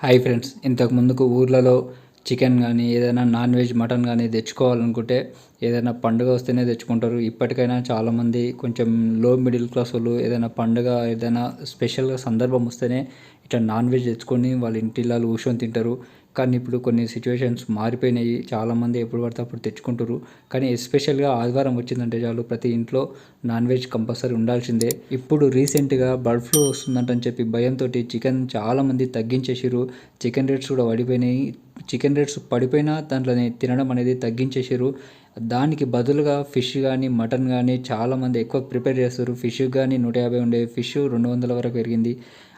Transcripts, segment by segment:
Hi friends ఇంతకు ముందుకు ఊర్లలో చికెన్ కానీ ఏదైనా నాన్ వెజ్ మటన్ కానీ తెచ్చుకోవాలనుకుంటే ఏదైనా పండుగ వస్తేనే తెచ్చుకుంటారు. ఇప్పటికైనా చాలామంది కొంచెం లో మిడిల్ క్లాస్ వాళ్ళు ఏదైనా పండుగ ఏదైనా స్పెషల్గా సందర్భం వస్తేనే ఇట్లా నాన్ వెజ్ తెచ్చుకొని వాళ్ళ ఇంటిలో కూర్చొని తింటారు. కానీ ఇప్పుడు కొన్ని సిచ్యువేషన్స్ మారిపోయినాయి. చాలామంది ఎప్పుడు పడితే అప్పుడు తెచ్చుకుంటారు కానీ ఎస్పెషల్గా ఆదివారం వచ్చిందంటే చాలు ప్రతి ఇంట్లో నాన్ వెజ్ కంపల్సరీ ఉండాల్సిందే. ఇప్పుడు రీసెంట్గా బర్డ్ ఫ్లూ వస్తుందంటని చెప్పి భయంతో చికెన్ చాలామంది తగ్గించేసారు చికెన్ రేట్స్ కూడా పడిపోయినాయి. చికెన్ రేట్స్ పడిపోయినా దాంట్లోనే తినడం అనేది తగ్గించేసారు దానికి బదులుగా ఫిష్ కానీ మటన్ కానీ చాలామంది ఎక్కువ ప్రిపేర్ చేస్తారు ఫిష్ కానీ నూట యాభై ఉండే ఫిష్ రెండు వందల వరకు పెరిగింది.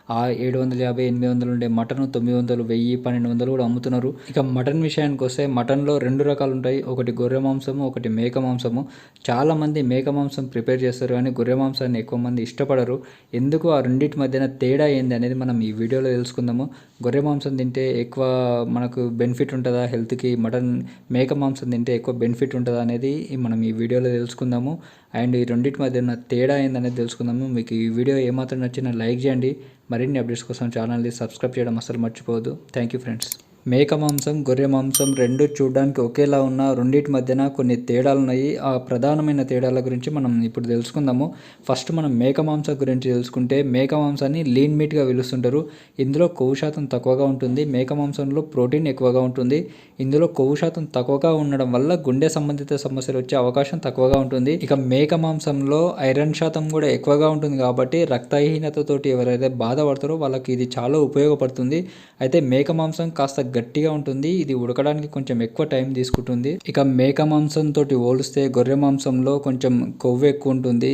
ఆ ఏడు వందల యాభై ఎనిమిది వందలు ఉండే మటన్ తొమ్మిది వందలు వెయ్యి పన్నెండు వందలు కూడా అమ్ముతున్నారు. ఇక మటన్ విషయానికి వస్తే మటన్లో రెండు రకాలు ఉంటాయి ఒకటి గొర్రె మాంసము ఒకటి మేక మాంసము. చాలామంది మేక మాంసం ప్రిపేర్ చేస్తారు కానీ గొర్రె మాంసాన్ని ఎక్కువ మంది ఇష్టపడరు. ఎందుకు? ఆ రెండింటి మధ్యన తేడా ఏంది అనేది మనం ఈ వీడియోలో తెలుసుకుందాము. గొర్రె మాంసం తింటే ఎక్కువ మనకు బెనిఫిట్ ఉంటుందా? హెల్త్కి మటన్ మేక మాంసం తింటే ఎక్కువ బెనిఫిట్ ఉంటుందా అనేది మనం ఈ వీడియోలో తెలుసుకుందాము. అండ్ ఈ రెండింటి మధ్య ఉన్న తేడా ఏందనేది తెలుసుకుందాము. మీకు ఈ వీడియో ఏమాత్రం నచ్చినా లైక్ చేయండి. మరిన్ని అప్డేట్స్ కోసం ఛానల్ని సబ్స్క్రైబ్ చేయడం అసలు మర్చిపోవద్దు. Thank you friends. మేక మాంసం గొర్రె మాంసం రెండు చూడడానికి ఒకేలా ఉన్న రెండింటి మధ్యన కొన్ని తేడాలు ఉన్నాయి ఆ ప్రధానమైన తేడాల గురించి మనం ఇప్పుడు తెలుసుకుందాము. ఫస్ట్ మనం మేక మాంసం గురించి తెలుసుకుంటే మేక మాంసాన్ని లీన్ మీట్గా పిలుస్తుంటారు. ఇందులో కొవ్వు శాతం తక్కువగా ఉంటుంది మేక మాంసంలో ప్రోటీన్ ఎక్కువగా ఉంటుంది. ఇందులో కొవ్వు శాతం తక్కువగా ఉండడం వల్ల గుండె సంబంధిత సమస్యలు వచ్చే అవకాశం తక్కువగా ఉంటుంది. ఇక మేక మాంసంలో ఐరన్ శాతం కూడా ఎక్కువగా ఉంటుంది కాబట్టి రక్తహీనతతోటి ఎవరైతే బాధపడతారో వాళ్ళకి ఇది చాలా ఉపయోగపడుతుంది. అయితే మేక మాంసం కాస్త గట్టిగా ఉంటుంది. ఇది ఉడకడానికి కొంచెం ఎక్కువ టైం తీసుకుంటుంది. ఇక మేక మాంసంతో పోలిస్తే గొర్రె మాంసంలో కొంచెం కొవ్వు ఎక్కువ ఉంటుంది.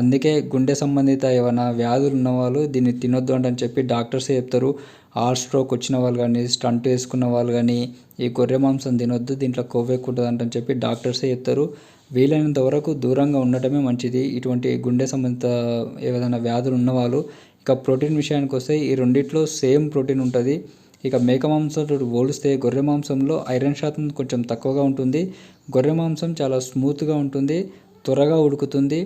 అందుకే గుండె సంబంధిత ఏమైనా వ్యాధులు ఉన్న వాళ్ళు దీన్ని తినొద్దు అని చెప్పి డాక్టర్సే చెప్తారు. హార్ట్ స్ట్రోక్ వచ్చిన వాళ్ళు కానీ స్టంట్ వేసుకున్న వాళ్ళు కానీ ఈ గొర్రె మాంసం తినొద్దు దీంట్లో కొవ్వు ఎక్కువ ఉంటుంది అంటని చెప్పి డాక్టర్సే చెప్తారు. వీలైనంత వరకు దూరంగా ఉండటమే మంచిది. ఇటువంటి గుండె సంబంధిత ఏదైనా వ్యాధులు ఉన్నవాళ్ళు ఇక ప్రోటీన్ విషయానికి వస్తే ఈ రెండిట్లో సేమ్ ప్రోటీన్ ఉంటుంది. ఇక మేక మాంసంతో పోలిస్తే గొర్రె మాంసంలో ఐరన్ శాతం కొంచెం తక్కువగా ఉంటుంది. గొర్రె మాంసం చాలా స్మూత్గా ఉంటుంది త్వరగా ఉడుకుతుంది.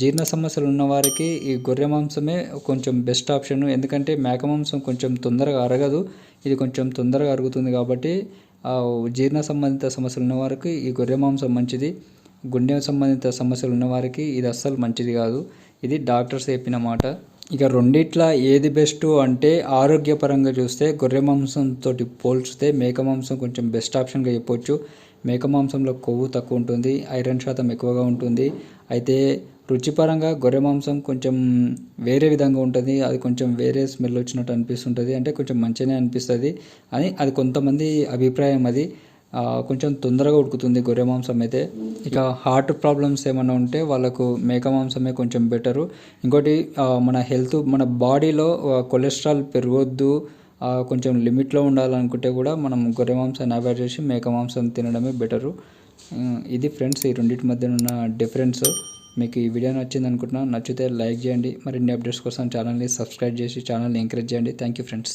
జీర్ణ సమస్యలు ఉన్నవారికి ఈ గొర్రె మాంసమే కొంచెం బెస్ట్ ఆప్షన్. ఎందుకంటే మేక మాంసం కొంచెం తొందరగా అరగదు. ఇది కొంచెం తొందరగా అరుగుతుంది కాబట్టి జీర్ణ సంబంధిత సమస్యలు ఉన్నవారికి ఈ గొర్రె మాంసం మంచిది. గుండె సంబంధిత సమస్యలు ఉన్నవారికి ఇది అస్సలు మంచిది కాదు. ఇది డాక్టర్స్ చెప్పిన మాట. ఇక రెండిట్లా ఏది బెస్ట్ అంటే ఆరోగ్యపరంగా చూస్తే గొర్రె మాంసంతో పోల్చితే మేక మాంసం కొంచెం బెస్ట్ ఆప్షన్గా చెప్పొచ్చు. మేక మాంసంలో కొవ్వు తక్కువ ఉంటుంది ఐరన్ శాతం ఎక్కువగా ఉంటుంది. అయితే రుచిపరంగా గొర్రె మాంసం కొంచెం వేరే విధంగా ఉంటుంది. అది కొంచెం వేరే స్మెల్ వచ్చినట్టు అనిపిస్తుంటుంది. అంటే కొంచెం మంచిగానే అనిపిస్తుంది. అని అది కొంతమంది అభిప్రాయం అది. కొంచెం తొందరగా ఉడుకుతుంది గొర్రె మాంసం అయితే. ఇక హార్ట్ ప్రాబ్లమ్స్ ఏమైనా ఉంటే వాళ్ళకు మేక మాంసమే కొంచెం బెటరు. ఇంకోటి మన హెల్త్ మన బాడీలో కొలెస్ట్రాల్ పెరగొద్దు. కొంచెం లిమిట్లో ఉండాలనుకుంటే కూడా మనం గొర్రె మాంసాన్ని అవాయిడ్ చేసి మేక మాంసం తినడమే బెటరు. ఇది ఫ్రెండ్స్ ఈ రెండింటి మధ్య ఉన్న డిఫరెన్స్. మీకు ఈ వీడియో నచ్చింది అనుకుంటున్నాను నచ్చితే లైక్ చేయండి. మరిన్ని అప్డేట్స్ కోసం ఛానల్ని సబ్స్క్రైబ్ చేసి ఛానల్ని ఎంకరేజ్ చేయండి. Thank you friends.